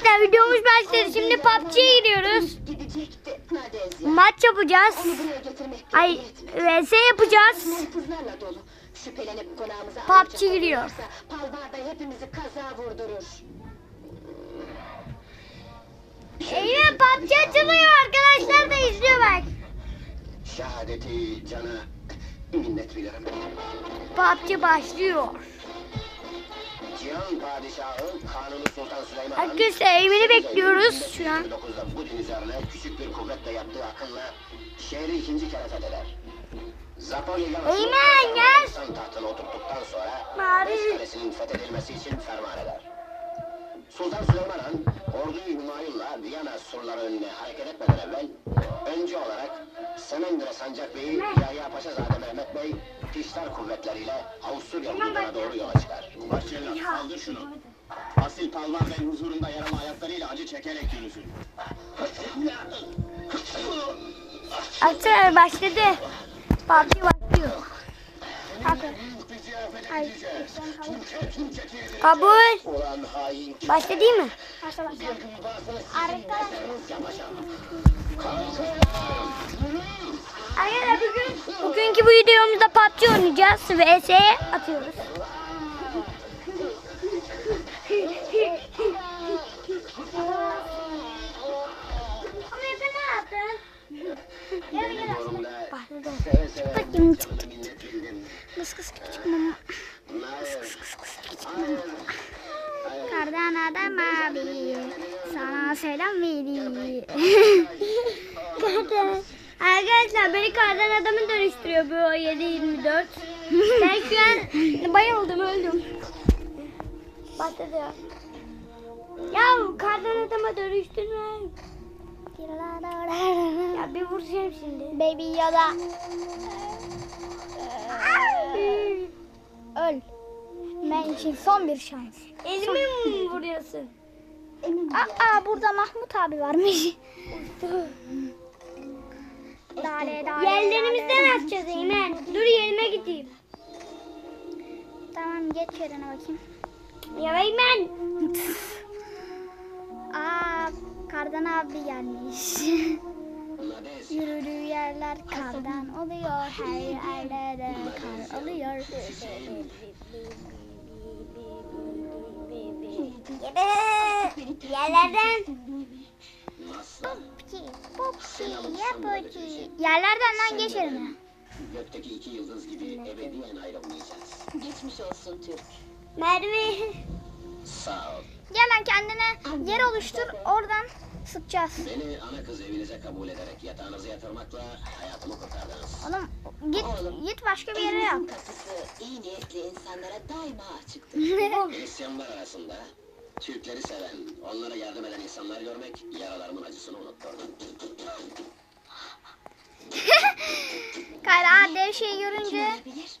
Arkadaşlar videomuz başladı. Şimdi PUBG'ye giriyoruz. Maç yapacağız. Ay VS yapacağız. Şüphelenip konağımıza PUBG giriyor. olursa Palvar da hepimizi kaza vurdurur. Eyvah PUBG açılıyor. Arkadaşlar da izliyor bak. Şehadeti cana minnet bilirim. PUBG başlıyor. Arkadaşlar Eymen'i bekliyoruz şu an. 1929'da bu din üzerine küçük bir kuvvetle yaptığı akınla şehri ikinci kere fetheder. Eymen, gel. Tahtına oturttuktan sonra. Beş Kalesi'nin fethedilmesi için ferman eder. Sultan Süleyman Han, orduyu Humayun'la Viyana surları önüne hareket etmeden evvel önce olarak Semendire Sancak Bey'i Yahya Paşazade Mehmet Bey Piştar kuvvetleriyle Avusturya hududuna doğru yola çıkar. Başçeler kaldır şunu. Asil Palvar Bey huzurunda yaralı ayaklarıyla acı çekerek yürüsün. Arkadaşlar başladı. PUBG başlıyor. Kabul. Başladı değil mi? Yakın sizin yapacağım. Arkadaşlar bugün, bugünkü bu videomuzda PUBG oynayacağız. VS atıyoruz. Ama ne yaptın? Gel gel. Yorumda Başladı. Seve seve Bakayım. canını minnet bildim. Kıs kıs küçük mama. Kardan adam abi. Sana selam vereyim. Kardan. Arkadaşlar beni kardan adamı dönüştürüyor bu 7-24. ben şu an bayıldım öldüm. Başladı. Ya kardan adama dönüştürme. Ya bir vuracağım şimdi. Baby Yoda. Öl. Ben için son bir şans. Elimi mi vuruyorsun? Aa burada Mahmut abi varmış. Dale dale. Yerlerimizden atacağız Eymen. Dur yerime gideyim. Tamam geç yerine bakayım. Ya Eymen. Aa kardan abi gelmiş. Yürüdüğü yerler kardan oluyor. Her yerlere kar oluyor. Yerlerden. Nasıl? Popsi yapıcı. Yerlerden lan geç yerine. Gökteki iki yıldız gibi ebediyen ayrılmayacağız. Geçmiş olsun Türk. Merve. Sağ ol. Gel lan kendine yer oluştur. Oradan sıkacağız. Beni ana kız evinize kabul ederek yatağınıza yatırmakla hayatımı kurtardınız. Oğlum git git başka bir yere yap. Kapısı iyi niyetli insanlara daima açıktır. Hristiyanlar arasında Türkleri seven, onlara yardım eden insanlar görmek yaralarımın acısını unutturdu. Kayra dev şey görünce Bilir.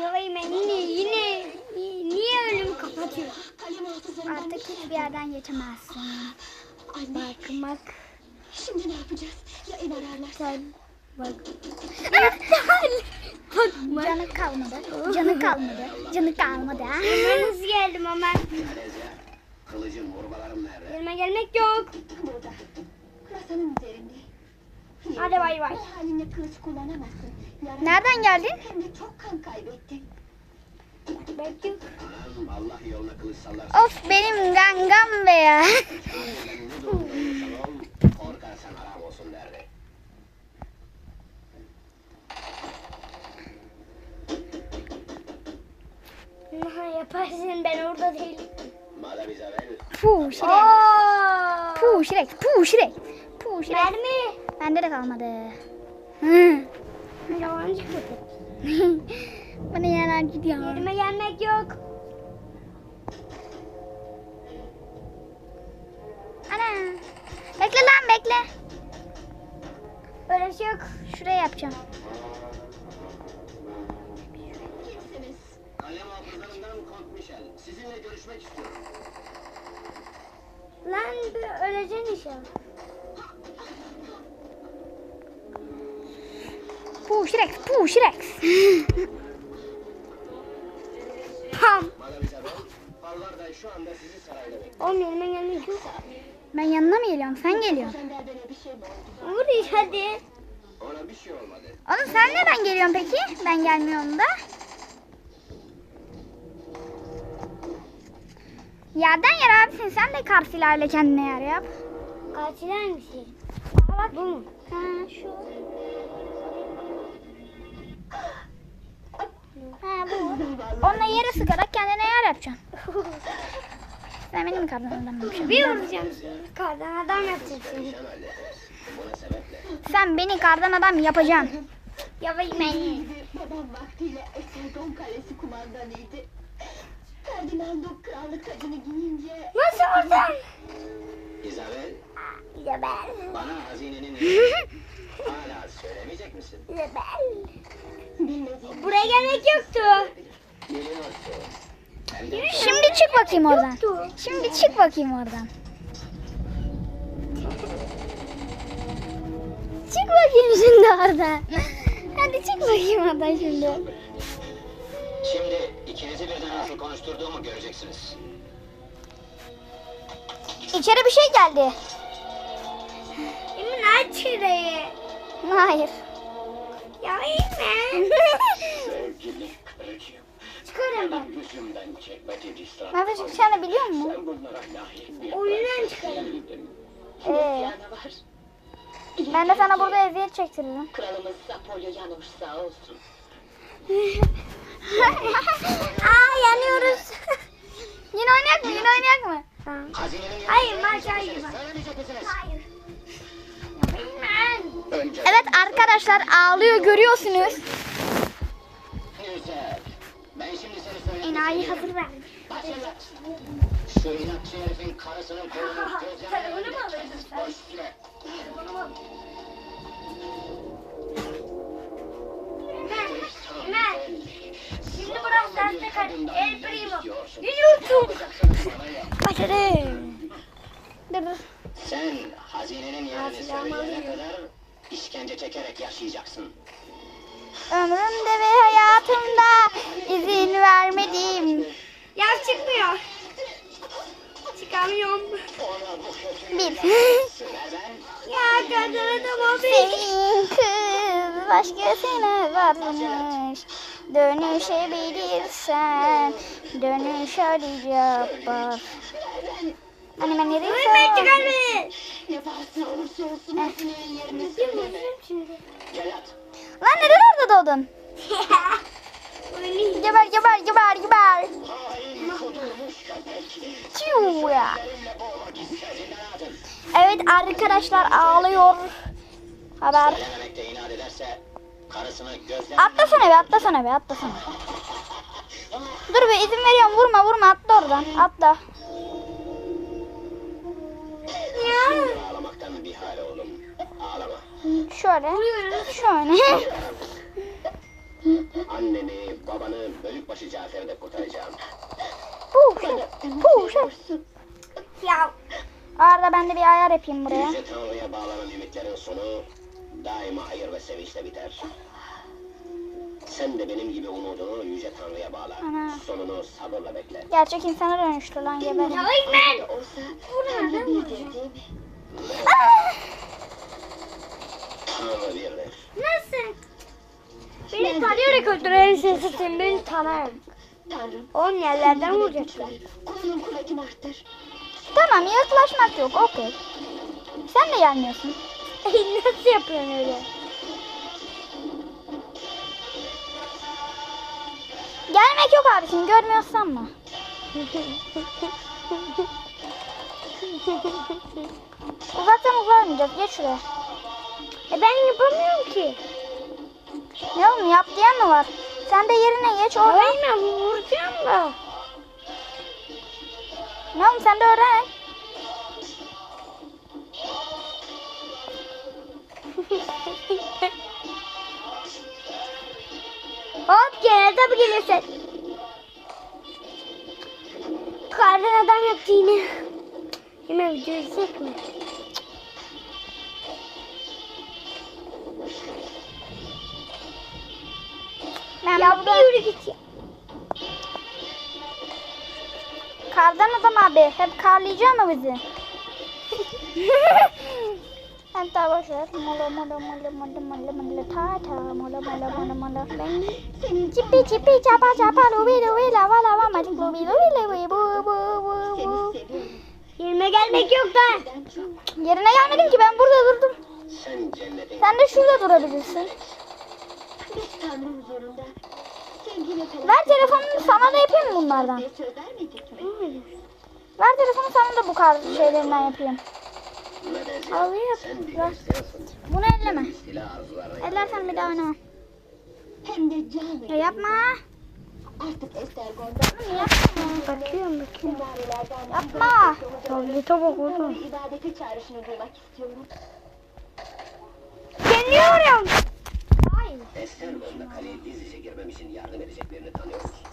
Ya Eymen yine yine niye ölümü kapatıyor? Artık hiçbir yerden geçemezsin. Anne Bak. şimdi ne yapacağız? Ya ev ararlarsa? Bak. Canı kalmadı. Canı kalmadı. Canı kalmadı. ha. Ben hızlı geldim ama Alezya, kılıcım, vurmalarım nerede? yerime gelmek yok. Burada. Masanın üzerinde. Hadi bay bay. Halinle kılıç kullanamazsın. Nereden geldin? hem de çok kan kaybettin. Belki Of benim gangam be ya. yaparsın ben orada değilim. Puh şirek. Oo. Puh şirek. Puh şirek. Puh şirek. Mermi. Bende de kalmadı. Hı. Yalancı köpek. Bana yarar gidiyor. Yerime gelmek yok. Ana. Bekle lan bekle. Öyle bir şey yok. Şuraya yapacağım. Kimsiniz? kale muhafızlarından Kont Michel, sizinle görüşmek istiyorum. Lan bir öleceksin inşallah. Puh şirek. Puh şirek. bekliyor. Oğlum yerime gelmek Ben yanına mı geliyorum? Sen geliyorsun. Şey? Vur hadi. Ona bir şey olmadı. Oğlum sen neden geliyorsun peki? Ben gelmiyorum da. Yerden yer abisin. Sen de kar silahıyla kendine yer yap. Hangisi? Daha bak. Bu mu? Ha şu. Ha bu. Onunla yere sıkarak kendine yer yapacaksın. Sen benim karnımdan bir Bir vuracağım şimdi. Kardan adam yapacaksın. Sen beni kardan adam yapacaksın. Yapayım ben. Babam vaktiyle Esergon Kalesi kumandanıydı. Ferdinando krallık tacını giyince... Nasıl vurdun? İzabel, Ya ben. bana hazinenin hala söylemeyecek misin? Bilmediğim Buraya gelmek yoktu. Şimdi çık bakayım oradan. Şimdi çık bakayım oradan. Çık bakayım şimdi oradan. Hadi çık bakayım oradan şimdi. Şimdi ikinizi birden nasıl konuşturduğumu göreceksiniz. İçeri bir şey geldi. Emin aç şurayı. Hayır. Ya Emin. Sevgili karıcığım, Çıkarın bak. benim yüzümden çekmedi distan. Mehmetciğim sen de biliyor musun? Sen bunlara layık bir Oyundan değildin. Ee, ben de sana burada eziyet çektiririm. Kralımız Zapolyo Yanoş sağ olsun. Aa yanıyoruz. Yine oynayak mı? Yine oynayak mı? Hayır, maç hayır? Hayır. Önce Evet arkadaşlar ağlıyor görüyorsunuz. Güzel. Ben şimdi seni söyleyeyim. Enayi hazır ver. Şu inatçı herifin karısının kolunu gözlerine kes. Boş. Şimdi burası derste kaç. El primo. Yürüyorsun. Başarı. Sen hazinenin yerini kadar işkence çekerek yaşayacaksın. Ömrümde ve hayatımda izin vermedim. Ya çıkmıyor. Çıkamıyorum. Bir. Ya da mobil. Senin kız başkasına varmış. Dönüşebilirsen dönüş arayacak Hani ben nereye Ölmek çıkar beni. Ne pahasına olursa olsun hazinenin yerini söyleme. Şimdi. Gel at. Lan neden orada doğdun? Geber geber geber geber. Çiu ya. Evet arkadaşlar ağlıyor. Haber. Atlasana be atlasana be atlasana. Dur be izin veriyorum vurma vurma atla oradan atla. Şimdi Şöyle. Şöyle. Anneni, babanı, Bölükbaşı Cafer'i de kurtaracağım. Puh, puh. Ya. Arada ben de bir ayar yapayım buraya. Yüce Tanrı'ya bağlanan ümitlerin sonu daima hayır ve sevinçle biter. Sen de benim gibi umudunu Yüce Tanrı'ya bağla. Ana. Sonunu sabırla bekle. Gerçek insana dönüştü lan Vurma, Tanrı ben birdir vuracağım. değil birdir. Nasıl? Beni tanıyarak öldüren sesin beni tanır. Tanrım. On yerlerden vuracaklar. Kulunun kuvvetini arttır. Tamam yaklaşmak yok okey. Sen de gelmiyorsun. Nasıl yapıyorsun öyle? Gelmek yok abicim görmüyorsan mı? Uzaktan uzanmayacağız geç şuraya. E ben yapamıyorum ki. Ne oğlum yap diyen mi var? Sen de yerine geç orada. Aynen vuracağım da. Ne oğlum sen de öğren. Hop gene tabi gelirsin. Kardan adam yaptı yine. Yine video izleyecek mi? Ya bir yürü git ya. Kardan adam abi. Hep karlayacak mı bizi? Hem daha boşver. Mola mola mola mola mola mola ta ta mola mola mola mola. Çipi çipi çapa çapa lubi lubi lava lava macik lubi lubi lubi bu bu bu bu. Yerime gelmek yok da. Yerine gelmedim ki ben burada durdum. Sen de şurada durabilirsin. Biz Tanrı huzurunda. Sevgili falan Ver telefonunu sana da yapayım bunlardan? Ver telefonu sana da bu kadar şeylerinden yapayım. İstiyorsun. Bunu elleme. Ellersen bir daha oynamam. Ya yapma. Artık Estergon'da Yapma. Bakıyorum bakıyorum. Yapma. Tablete bak oğlum. ibadete çağrışını duymak istiyorum. Geliyorum. Hayır. Estergon'da kaleye gizlice girmem için yardım edeceklerini tanıyor musun?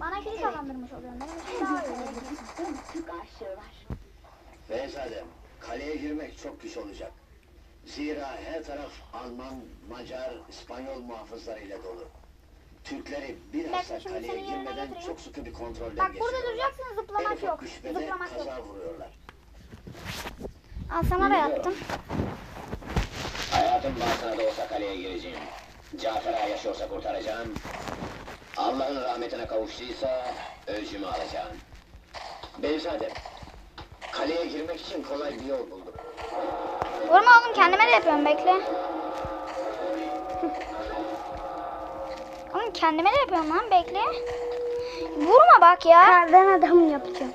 Bana kilit kazandırmış oluyorsun. Benim için daha iyi. Türk aşığı var. Beyzadem, kaleye girmek çok güç olacak. Zira her taraf Alman, Macar, İspanyol muhafızlarıyla dolu. Türkleri bilhassa Bak, kaleye girmeden çok sıkı bir kontrolden Bak burada geçiriyorlar. duracaksın En zıplamak yok. Zıplamak yok. kaza vuruyorlar. Al sana da yaptım. Hayatım bahsına da olsa kaleye gireceğim. Cafer Ağa yaşıyorsa kurtaracağım. Allah'ın rahmetine kavuştuysa ölçümü alacağım. Beyzadem, kaleye girmek için kolay bir yol buldum. Vurma oğlum kendime de yapıyorum bekle. Oğlum kendime de yapıyorum lan bekle. Vurma bak ya. Kardan adam yapacağım.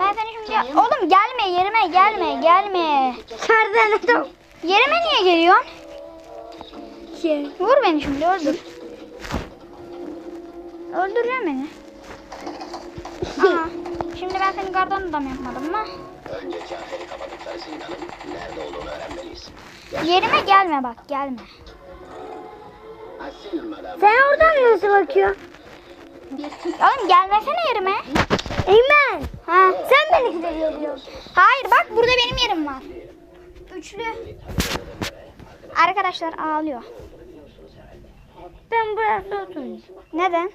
Ben seni şimdi... Oğlum gelme yerime gelme gelme. Kardan adam. Yerime niye geliyorsun? Şey. Vur beni şimdi öldür. Öldürüyor beni. Aha. Şimdi ben senin kardan adam yapmadım mı? Önce Cafer'i kapatıkları Sinan'ın nerede olduğunu öğrenmeliyiz. Yerime gelme bak gelme. Sen oradan nasıl bakıyorsun? Oğlum gelmesene yerime. Eymen. Ha. Sen beni gidiyorsun. Hayır bak burada benim yerim var. Üçlü. Arkadaşlar ağlıyor. Ben burası oturayım. Neden?